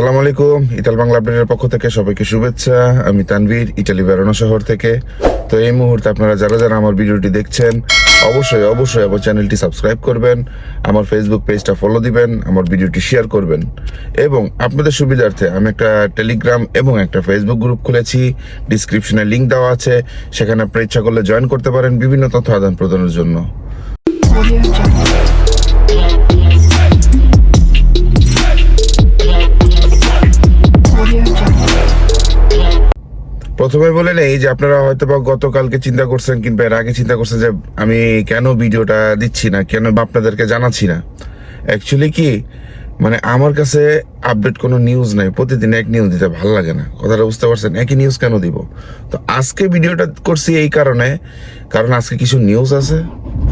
আসসালামু আলাইকুম, ইতাল বাংলা আপডেটের পক্ষ থেকে সবাইকে শুভেচ্ছা। আমি তানভীর, ইটালি বেরোনো শহর থেকে। তো এই মুহূর্তে আপনারা যারা যারা আমার ভিডিওটি দেখছেন, অবশ্যই অবশ্যই আমার চ্যানেলটি সাবস্ক্রাইব করবেন, আমার ফেসবুক পেজটা ফলো দিবেন, আমার ভিডিওটি শেয়ার করবেন। এবং আপনাদের সুবিধার্থে আমি একটা টেলিগ্রাম এবং একটা ফেসবুক গ্রুপ খুলেছি ডিসক্রিপশনে লিঙ্ক দেওয়া আছে, সেখানে আপনার ইচ্ছা করলে জয়েন করতে পারেন বিভিন্ন তথ্য আদান প্রদানের জন্য প্রথমে বলে নেই যে আপনারা হয়তো বা গতকালকে চিন্তা করছেন কিংবা এর আগে চিন্তা করছেন যে আমি কেন ভিডিওটা দিচ্ছি না, কেন বা আপনাদেরকে জানাচ্ছি না। অ্যাকচুয়ালি কি মানে আমার কাছে আপডেট কোনো নিউজ নাই, প্রতিদিন এক নিউজ দিতে ভালো লাগে না। কথাটা বুঝতে পারছেন? একই নিউজ কেন দিব? তো আজকে ভিডিওটা করছি এই কারণে, কারণ আজকে কিছু নিউজ আছে,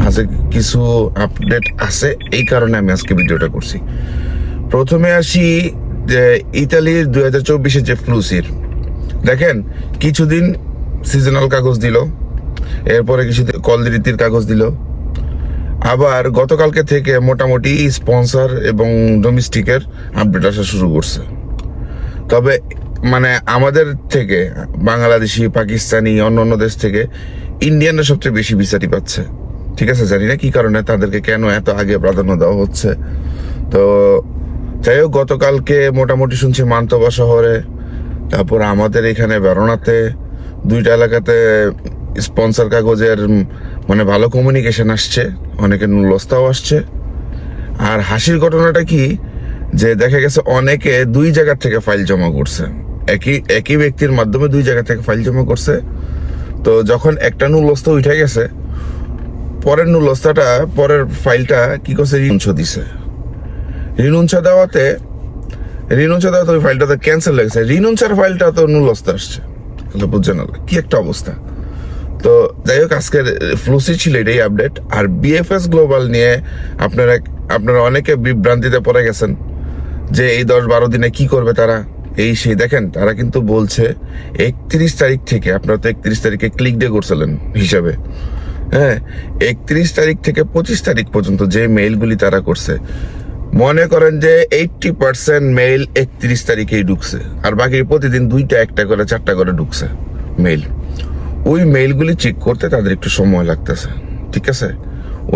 আজকে কিছু আপডেট আছে, এই কারণে আমি আজকে ভিডিওটা করছি। প্রথমে আসি যে ইতালির দু হাজার চব্বিশের যে ফ্লুসির দেখেন, কিছুদিন সিজনাল কাগজ দিল, এরপরে কিছু কলদিরিতির কাগজ দিল। আবার গতকালকে থেকে মোটামুটি স্পন্সর এবং ডোমেস্টিকের আপডেট আসা শুরু করছে। তবে মানে আমাদের থেকে, বাংলাদেশি, পাকিস্তানি অন্য অন্য দেশ থেকে ইন্ডিয়ানরা সবচেয়ে বেশি বিচারি পাচ্ছে। ঠিক আছে, জানি না কি কারণে তাদেরকে কেন এত আগে প্রাধান্য দেওয়া হচ্ছে। তো, যাই হোক, গতকালকে মোটামুটি শুনছি মান্তবা শহরে তারপর আমাদের এখানে বেরোনাতে দুইটা এলাকাতে স্পন্সর কাগজের মানে ভালো কমিউনিকেশন আসছে, অনেকে নুলস্তাও আসছে। আর হাসির ঘটনাটা কি? যে দেখা গেছে অনেকে দুই জায়গা থেকে ফাইল জমা করছে। একই একই ব্যক্তির মাধ্যমে দুই জায়গা থেকে ফাইল জমা করছে। তো যখন একটা নুলস্তা উঠে গেছে, পরের নুলস্তাটা পরের ফাইলটা কি করছে? রিনুঞ্চ দিছে। রিনুঞ্চ দেওয়াতে রিনুঞ্চ দেওয়াতে ওই ফাইলটা তো ক্যান্সেল লেগেছে রিনুঞ্চার ফাইলটা তো নুলস্তা আসছে। তাহলে বুঝছেন না, কি একটা অবস্থা। তো যাই হোক, আজকের ফ্লুসি ছিল এটাই আপডেট আর বিএফএস গ্লোবাল নিয়ে আপনারা আপনারা অনেকে বিভ্রান্তিতে পড়ে গেছেন যে এই দশ বারো দিনে কি করবে তারা। এই সেই দেখেন, তারা কিন্তু বলছে একত্রিশ তারিখ থেকে, আপনারা তো একত্রিশ তারিখে ক্লিক ডে করছিলেন হিসাবে। হ্যাঁ একত্রিশ তারিখ থেকে পঁচিশ তারিখ পর্যন্ত যে মেইলগুলি তারা করছে মনে করেন যে এইটটি পার্সেন্ট মেইল একত্রিশ তারিখেই ঢুকছে, আর বাকি প্রতিদিন দুইটা, একটা করে, চারটা করে ঢুকছে মেইল ওই মেইলগুলি চেক করতে তাদের একটু সময় লাগতেছে, ঠিক আছে?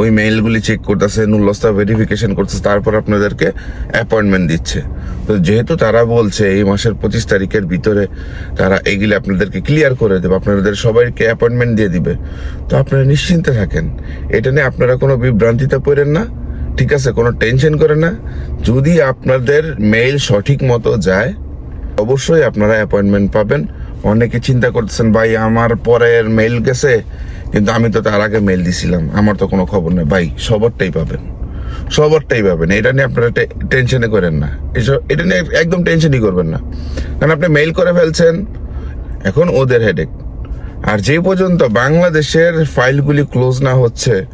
ওই মেইলগুলি চেক করতেছে নুল্লস্তা ভেরিফিকেশন করতেছে, তারপর আপনাদেরকে অ্যাপয়েন্টমেন্ট দিচ্ছে। তো যেহেতু তারা বলছে এই মাসের পঁচিশ তারিখের ভিতরে তারা এগুলি আপনাদেরকে ক্লিয়ার করে দেবে, আপনাদের সবাইকে অ্যাপয়েন্টমেন্ট দিয়ে দিবে, তো আপনারা নিশ্চিন্তে থাকেন। এটা নিয়ে আপনারা কোনো বিভ্রান্তিতে পড়েন না। ঠিক আছে, কোনো টেনশন করে না। যদি আপনাদের মেইল সঠিক মতো যায়, অবশ্যই আপনারা অ্যাপয়েন্টমেন্ট পাবেন। অনেকে চিন্তা করতেছেন, ভাই, আমার পরের মেইল গেছে। কিন্তু আমি তো তার আগে মেইল দিছিলাম। আমার তো কোনো খবর নেই। ভাই, সবারটাই পাবেন। সবারটাই পাবেন। এটা নিয়ে আপনারা টেনশনে করেন না। এসব এটা নিয়ে একদম টেনশনই করবেন না। কারণ আপনি মেইল করে ফেলছেন, এখন ওদের হেডেক আর যে পর্যন্ত বাংলাদেশের ফাইলগুলি ক্লোজ না হচ্ছে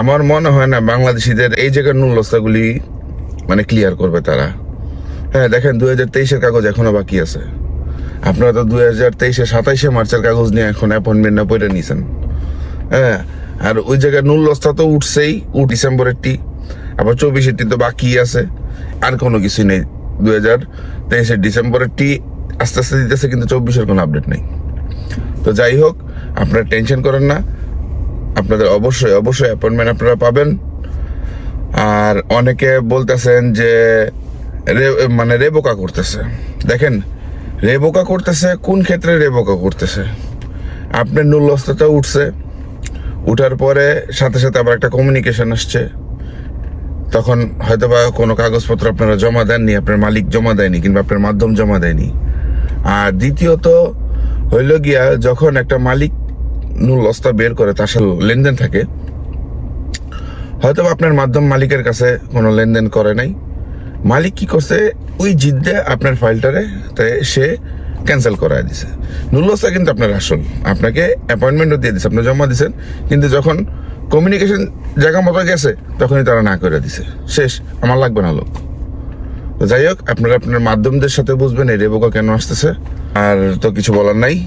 আমার মনে হয় না বাংলাদেশিদের এই জায়গার নুলস্তাগুলি মানে ক্লিয়ার করবে তারা। হ্যাঁ দেখেন দুই হাজার তেইশের কাগজ এখনও বাকি আছে। আপনারা তো দুই হাজার তেইশে, সাতাইশে মার্চের কাগজ নিয়ে এখন অ্যাপয়েন্টমেন্ট না পড়ে নিছেন। হ্যাঁ আর ওই জায়গায় নুলস্তা তো উঠছেই, উ ডিসেম্বরের টি আবার চব্বিশের টি তো বাকি আছে। আর কোনো কিছু নেই। দুই হাজার তেইশের ডিসেম্বরের টি আস্তে আস্তে দিতেছে, কিন্তু চব্বিশের কোনো আপডেট নেই। তো যাই হোক, আপনারা টেনশন করেন না। আপনাদের অবশ্যই অবশ্যই অ্যাপয়েন্টমেন্ট আপনারা পাবেন। আর অনেকে বলতেছেন যে মানে রেবোকা করতেছে। দেখেন রেবোকা করতেছে, কোন ক্ষেত্রে রেবোকা করতেছে? আপনার নুল্লস্তাটা উঠছে, উঠার পরে সাথে সাথে আবার একটা কমিউনিকেশন আসছে। তখন হয়তো বা কোনো কাগজপত্র আপনারা জমা দেননি, আপনার মালিক জমা দেয়নি, কিংবা আপনার মাধ্যম জমা দেয়নি। আর দ্বিতীয়ত হইল গিয়া, যখন একটা মালিক নুলস্তা বের করে তার সাথে লেনদেন থাকে। হয়তো আপনার মাধ্যম মালিকের কাছে কোনো লেনদেন করে নাই। মালিক কি করছে? ওই জিদ্দে আপনার ফাইলটারে তাই সে ক্যান্সেল করায় দিছে। নুলস্তা কিন্তু আপনার আসল। আপনাকে অ্যাপয়েন্টমেন্টও দিয়ে দিছে, আপনি জমা দিছেন। কিন্তু যখন কমিউনিকেশন জায়গা মতো গেছে, তখনই তারা না করে দিছে। শেষ, আমার লাগবে না লোক। যাই হোক, আপনারা আপনার মাধ্যমদের সাথে বুঝবেন, এই রেবোকা কেন আসতেছে? আর তো কিছু বলার নাই।